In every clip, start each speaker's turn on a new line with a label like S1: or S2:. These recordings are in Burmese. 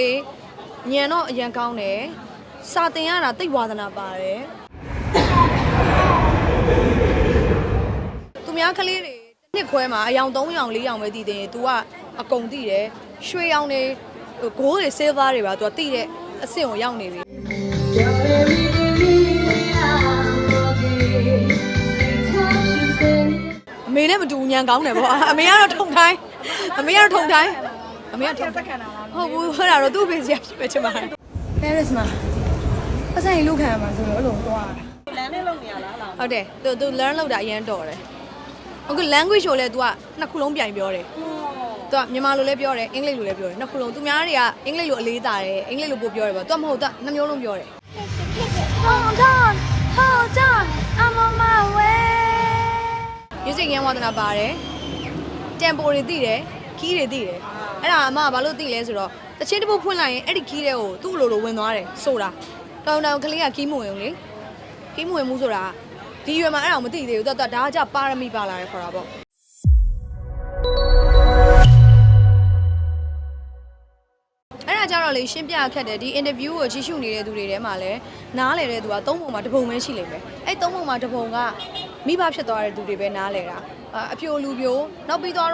S1: လေညံတော့အရန်ကောင်းတယ်စာတင်ရတာတိတ်ဝါသနာပါတယ်သူများကလေးတွေတစ်နှစ်ခွဲမှာအယောင်3ယောင်4ယောင်ပဲတည်တယ် तू ကအကုန်တည်တယ်ရွှေရောင်တွေဂိုးတွေ silver တွေပါ तू ကတည်တဲ့အဆင့်ကိုရောက်နေပြီအမေနဲ့မတူဘူးညံကောင်းတယ်ဗောအမေကတော့ထုံတိုင်းအမေကတော့ထုံတိုင်းအ မေကထုတ်
S2: စက္ကန့်လား
S1: ဟုတ်ဘူးဟိုတာတော့သူ့ဖေးစီရဖြစ်ပဲချင်ပါတယ်
S2: Paris မှာပတ်စံရင်လုခံရမှာဆိုတော့အဲ့လိုသွားတာ
S3: လမ်းနဲ့လုံနေရလားလား
S1: ဟုတ်တယ်သူသူ learn လုပ်တာအရင်တော်တယ်အခု language ကိုလည်း तू ကနှစ်ခုလုံးပြိုင်ပြောတယ်သူကမြန်မာလိုလည်းပြောတယ်အင်္ဂလိပ်လိုလည်းပြောတယ်နှစ်ခုလုံးသူများတွေကအင်္ဂလိပ်လိုအလေးတာတယ်အင်္ဂလိပ်လိုပို့ပြောတယ်ပေါ့သူကမဟုတ်သူကနှစ်မျိုးလုံးပြောတယ်
S2: Hold on hold on I'm on my way
S1: music ရန်ဝါဒနာပါတယ် tempo တွေသိတယ် key တွေသိတယ် အဲ့ဒါအမကဘာလို့သိလဲဆိုတော့တချင်းတစ်ပုတ်ဖွင့်လိုက်ရင်အဲ့ဒီ key တွေကိုသူ့လိုလိုဝင်သွားတယ်ဆိုတာတောင်တောင်ကလေးက key မဝင်ဘူးလေ key မဝင်ဘူးဆိုတာဒီရွယ်မှာအဲ့ဒါကိုမသိသေးဘူးတော်တော်ဒါကကြပါရမီပါလာတယ်ခေါ်တာပေါ့အဲ့ဒါကြတော့လေရှင်းပြခက်တယ်ဒီ interview ကိုကြည့်ရှုနေတဲ့သူတွေထဲမှာလည်းနားလေတဲ့သူကသုံးပုံမှာတစ်ပုံပဲရှိလိမ့်မယ်အဲ့သုံးပုံမှာတစ်ပုံကမိဘဖြစ်သွားတဲ့သူတွေပဲနားလေတာ အာအပြိုလူပြိုနောက်ပြီးတော့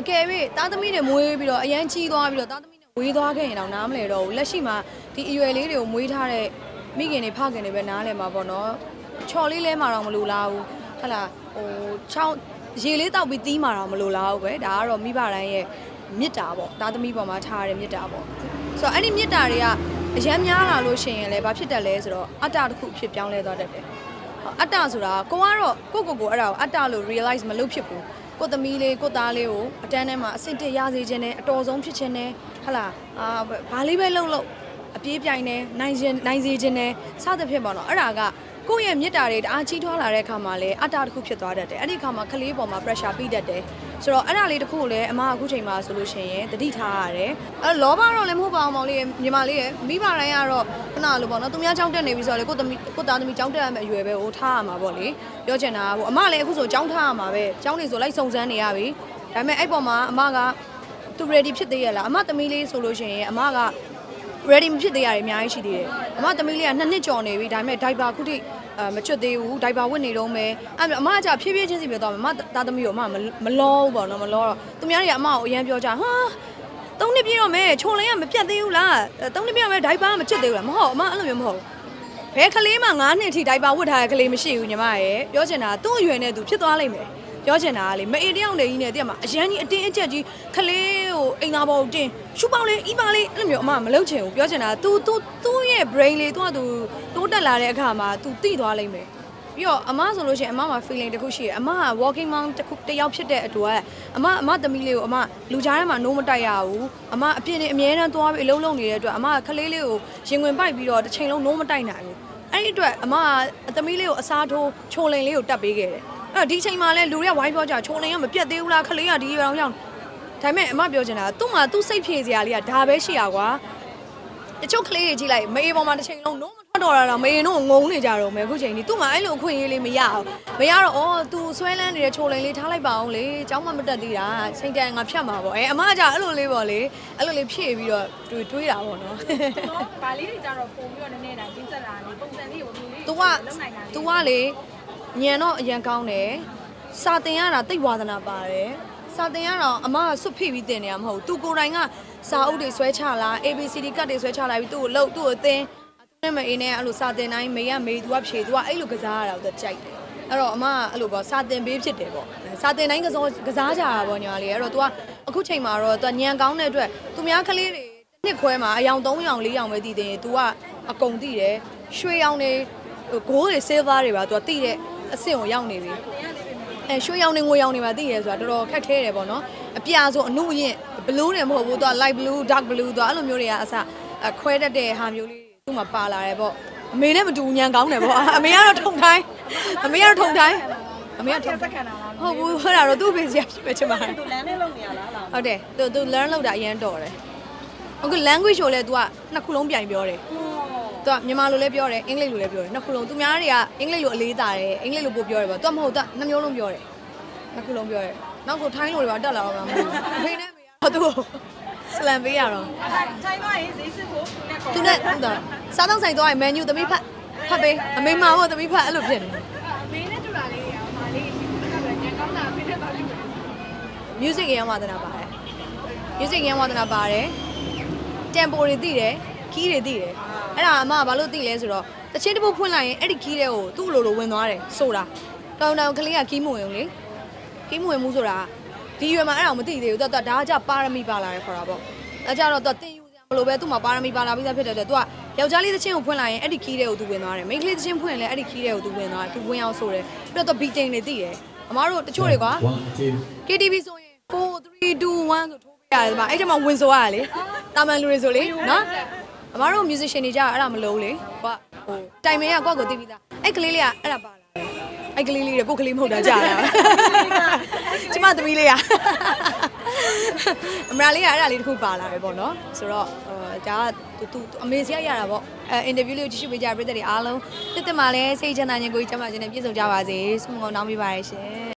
S1: အကယ်၍သားသမီးတွေမွေးပြီးတော့အရန်ကြီးသွားပြီးတော့သားသမီးတွေဝေးသွားခဲ့ရင်တော့နားမလဲတော့ဘူးလက်ရှိမှာဒီအရွယ်လေးတွေကိုမွေးထားတဲ့မိခင်တွေဖခင်တွေပဲနားလဲမှာပေါ့နော်ချော်လေးလဲမှာတော့မလိုလားဘူးဟဟလာဟိုချောင်းရေလေးတောက်ပြီးတီးမှာတော့မလိုလားဘူးပဲဒါကတော့မိဘတိုင်းရဲ့မေတ္တာပေါ့သားသမီးပေါ်မှာထားရတဲ့မေတ္တာပေါ့ဆိုတော့အဲ့ဒီမြစ်တာတွေကအရမ်းများလာလို့ရှိရင်လည်းဘာဖြစ်တတ်လဲဆိုတော့အတ္တတစ်ခုဖြစ်ပြောင်းလဲသွားတတ်တယ်။ဟော အတ္တဆိုတာကိုကတော့ကိုကိုကိုအဲ့ဒါကိုအတ္တလို့ realize မလုပ်ဖြစ်ဘူး။ကိုသမီးလေးကိုသားလေးကိုအတန်းထဲမှာအဆင့်တက်ရစေခြင်းနဲ့အတော်ဆုံးဖြစ်ခြင်းနဲ့ဟဟလာအာဘာလေးပဲလှုပ်လှုပ်အပြေးပြိုင်နေနိုင်ခြင်းနိုင်စေခြင်းနဲ့စသဖြင့်ပေါ့နော်အဲ့ဒါက ကိုယ့်ရဲ့မြစ်တာတွေတအားကြီးထွားလာတဲ့အခါမှာလည်းအတ္တတစ်ခုဖြစ်သွားတတ်တယ်အဲ့ဒီအခါမှာကလေးပေါ်မှာ pressure ပြီးတတ်တယ်ဆိုတော့အဲ့ဒါလေးတစ်ခုကိုလည်းအမကအခုချိန်မှာဆိုလို့ရှိရင်တတိထားရတယ်အဲ့လောဘတော့လည်းမဟုတ်ပါဘူးမောင်လေးညီမလေးရဲ့မိဘတိုင်းကတော့ခဏလိုပေါ့နော်သူများကြောင်းတက်နေပြီဆိုတော့လေကိုသမီးကိုသားသမီးကြောင်းတက်ရမယ့်အရွယ်ပဲဟိုထားရမှာပေါ့လေပြောချင်တာကဟိုအမလည်းအခုဆိုကြောင်းထားရမှာပဲကြောင်းနေဆိုလိုက်စုံစမ်းနေရပြီဒါပေမဲ့အဲ့ပေါ်မှာအမကသူ ready ဖြစ်သေးရလားအမသမီးလေးဆိုလို့ရှိရင်အမက ready မဖြစ်သေးရတယ်အများကြီးရှိသေးတယ်။အမသမီးလေးကနှစ်နှစ်ကျော်နေပြီဒါပေမဲ့ diaper ခုထိအဲ မချွတ်သေးဘူး diaper ဝတ်နေတော့မယ်။အဲ့အမကကြဖြည်းဖြည်းချင်းစီပြောတော့မယ်။အမသားသမီးကိုအမမလောဘူးပေါ့နော်မလောတော့သူများတွေကအမကိုအရင်ပြောကြဟာသုံးနှစ်ပြည့်တော့မယ်ခြုံလင်းကမပြတ်သေးဘူးလား။သုံးနှစ်ပြည့်တော့မယ် diaper မချွတ်သေးဘူးလား။မဟုတ်အမအဲ့လိုမျိုးမဟုတ်ဘူး။ဘယ်ကလေးမှ9နှစ်ထိ diaper ဝတ်ထားတဲ့ကလေးမရှိဘူးညီမရဲ့။ပြောချင်တာသူ့အရွယ်နဲ့သူဖြစ်သွားလိမ့်မယ်။ ပြောချင်တာကလေမအေးတယောက်နေကြီးနဲ့တည့်မှာအရန်ကြီးအတင်းအကျပ်ကြီးခလေးကိုအိမ်သားပေါ်ကိုတင်ရှူပေါင်းလေးအီးပါလေးအဲ့လိုမျိုးအမမလုပ်ချင်ဘူးပြောချင်တာ तू तू သူ့ရဲ့ brain လေး तू က तू တိုးတက်လာတဲ့အခါမှာ तू သိသွားလိမ့်မယ်ပြီးတော့အမဆိုလို့ရှိရင်အမမှာ feeling တစ်ခုရှိတယ်အမက walking mom တစ်ခုတစ်ယောက်ဖြစ်တဲ့အတွက်အမအမသမီးလေးကိုအမလူကြားထဲမှာနိုးမတိုက်ရဘူးအမအပြင်းနဲ့အမြဲတမ်းသွားပြီးအလုံးလုံးနေတဲ့အတွက်အမကခလေးလေးကိုရင်ဝင်ပိုက်ပြီးတော့တစ်ချိန်လုံးနိုးမတိုက်နိုင်ဘူးအဲ့ဒီအတွက်အမကသမီးလေးကိုအစားထိုးချိုလိန်လေးကိုတတ်ပေးခဲ့တယ် အဲ့တော့ဒီချိန်မှာလဲလူတွေကဝိုင်းပြောကြချုံနေရမပြတ်သေးဘူးလားခလေးကဒီရောင်ရောက်ဒါပေမဲ့အမပြောချင်တာသူ့မှာသူ့စိတ်ဖြည့်စရာလေးကဒါပဲရှိရကွာတချို့ကလေးတွေကြည့်လိုက်မေးပေါ်မှာတစ်ချိန်လုံး no မထွက်တော့တာတော့မေရင်တို့ငုံနေကြတော့မယ်အခုချိန်ကြီးသူ့မှာအဲ့လိုအခွင့်အရေးလေးမရအောင်မရတော့အော် तू ဆွဲလန်းနေတဲ့ချိုလိန်လေးထားလိုက်ပါအောင်လေចောင်းမမတက်သေးတာချိန်တန်ငါဖြတ်မှာပေါ့အဲအမကကြအဲ့လိုလေးပေါ့လေအဲ့လိုလေးဖြည့်ပြီးတော့တွေးတွေးတာပေါ့နော်
S3: ဗာလေးတွေကြတော့ပုံပြီးတော့နည်းနည်းတာရင်းချက်တာလေပုံစံလေးကိုလူလေး
S1: तू က तू ကလေ ညံတော့အရန်ကောင်းတယ်စာတင်ရတာတိတ်ဝါသနာပါတယ်စာတင်ရတော့အမကစွတ်ဖိပြီးတင်နေရမဟုတ်ဘူး तू ကိုယ်တိုင်ကစာအုပ်တွေဆွဲချလာ ABCD ကတ်တွေဆွဲချလာပြီးသူ့ကိုလှုပ်သူ့ကိုသင်သူနဲ့မအေးနဲ့အဲ့လိုစာတင်တိုင်းမေကမေ तू ကဖြေ तू ကအဲ့လိုကစားရတာကို तू ကြိုက်တယ်အဲ့တော့အမကအဲ့လိုပေါ့စာတင်ပေးဖြစ်တယ်ပေါ့စာတင်တိုင်းကစားကစားကြတာပေါ့ညီမလေးအဲ့တော့ तू ကအခုချိန်မှာတော့ तू ညံကောင်းတဲ့အတွက်သူများကလေးတွေတစ်နှစ်ခွဲမှာအယောင်3ယောင်4ယောင်ပဲတည်တယ် तू ကအကုန်တည်တယ်ရွှေရောင်တွေဂိုးတွေ silver တွေပါ तू ကတည်တဲ့ အဆင့်ကိုရောက်နေပြီအဲရွှေရောင်နေငွေရောင်နေပါသိရဲဆိုတာတော်တော်ခက်ခဲတယ်ပေါ့နော်အပြာဆိုအနုအရင်ဘလူးတယ်မဟုတ်ဘူးသူက light blue dark blue သူကအဲ့လိုမျိုးတွေကအစအခွဲတတ်တဲ့ဟာမျိုးလေးတွေသူ့မှာပါလာတယ်ပေါ့အမေနဲ့မတူညံကောင်းတယ်ပေါ့အမေကတော့ထုံတိုင်းအမေကတော့ထုံတိုင်းအမေကထုံ
S2: စက္ကန့်လာလား
S1: ဟုတ်ဘူးဟဲ့တာတော့သူ့ဘေးစီရဖြစ်ပဲချင်ပါတယ်
S3: သူလမ်းနဲ့လုံနေရလားလား
S1: ဟုတ်တယ်သူသူ learn လုပ်တာအရင်တော်တယ်အခု language ကိုလည်း तू ကနှစ်ခုလုံးပြိုင်ပြောတယ် သူကမြန်မာလိုလည်းပြောတယ်အင်္ဂလိပ်လိုလည်းပြောတယ်နှစ်ခုလုံးသူများတွေကအင်္ဂလိပ်လိုအလေးတာတယ်အင်္ဂလိပ်လိုပို့ပြောတယ်ပေါ့သူကမဟုတ်သူကနှစ်မျိုးလုံးပြောတယ်နှစ်ခုလုံးပြောတယ်နောက်ဆိုထိုင်းလိုတွေပါတက်လာတော့မှမဟုတ်ဘူးအဖေနဲ့အမေကတော့သူ့ကိုဆလန်ပေးရတော့
S3: ထိုင်သွားရင်ဈေးစစ်ဖို့နဲ့ခေါ်
S1: သူနဲ့ဟုတ်တာစားတော့ဆိုင်သွားရင်မန်နူသမီးဖတ်ဖတ်ပေးအမေမာဖို့သမီးဖတ်အဲ့လိုဖြစ်နေ
S3: မင်းနဲ့တူတာလေးရအောင်မလေးအဲ့ဒါညကောင်းတာဖိနေပါလိမ့်မယ်
S1: music ရမ်းဝါသနာပါတယ် music ရမ်းဝါသနာပါတယ် tempo တွေသိတယ် key တွေသိတယ်အဲ့ဒါအမကဘာလို့သိလဲဆိုတော့တချင်းတစ်ပုတ်ဖွင့်လိုက်ရင်အဲ့ဒီ key တွေကိုသူ့အလိုလိုဝင်သွားတယ်ဆိုတာတောင်တောင်ကလေးက key မဝင်ဘူးလေ key မဝင်ဘူးဆိုတာဒီရွယ်မှာအဲ့ဒါကိုမသိသေးဘူးသူကဒါကကြပါရမီပါလာတယ်ခေါ်တာပေါ့အဲကြတော့သူတင်ယူစရာမလိုပဲသူ့မှာပါရမီပါလာပြီးသားဖြစ်တဲ့အတွက်သူကယောက်ျားလေးတချင်းကိုဖွင့်လိုက်ရင်အဲ့ဒီ key တွေကိုသူဝင်သွားတယ်မိန်းကလေးတချင်းဖွင့်ရင်လည်းအဲ့ဒီ key တွေကိုသူဝင်သွားတယ်သူဝင်အောင်ဆိုတယ်ပြီးတော့သူ beating တွေသိတယ်အမားတို့တချို့တွေကွာ
S4: One, two.
S1: KTV ဆိုရင်4 3 2 1ဆိုထိုးပေးရတယ်ဒီမှာအဲ့ကျမှဝင်ဆိုရတယ်လေတာမန်လူတွေဆိုလေနော် အမားတို့ musician တွေကြာအဲ့ဒါမလုံးလေကွာဟိုတိုင်မင်ကကွာကိုသိပြီးသားအဲ့ကလေးလေးကအဲ့ဒါပါလာတယ်အဲ့ကလေးလေးတွေကိုကလေးမဟုတ်တာကြာတာကျမသမီးလေးကအမရာလေးကအဲ့ဒါလေးတစ်ခုပါလာတယ်ပေါ့နော်ဆိုတော့ဟိုဒါကသူသူအမေစီရရတာပေါ့အဲအင်တာဗျူးလေးကိုကြည့်ရှုပေးကြတဲ့ပြည်သက်တွေအားလုံးတစ်သက်မှာလည်းစိတ်ချမ်းသာခြင်းကိုယ်ကြီးကျမ်းမာခြင်းနဲ့ပြည့်စုံကြပါစေဆုမွန်ကောင်းတောင်းပေးပါရရှင်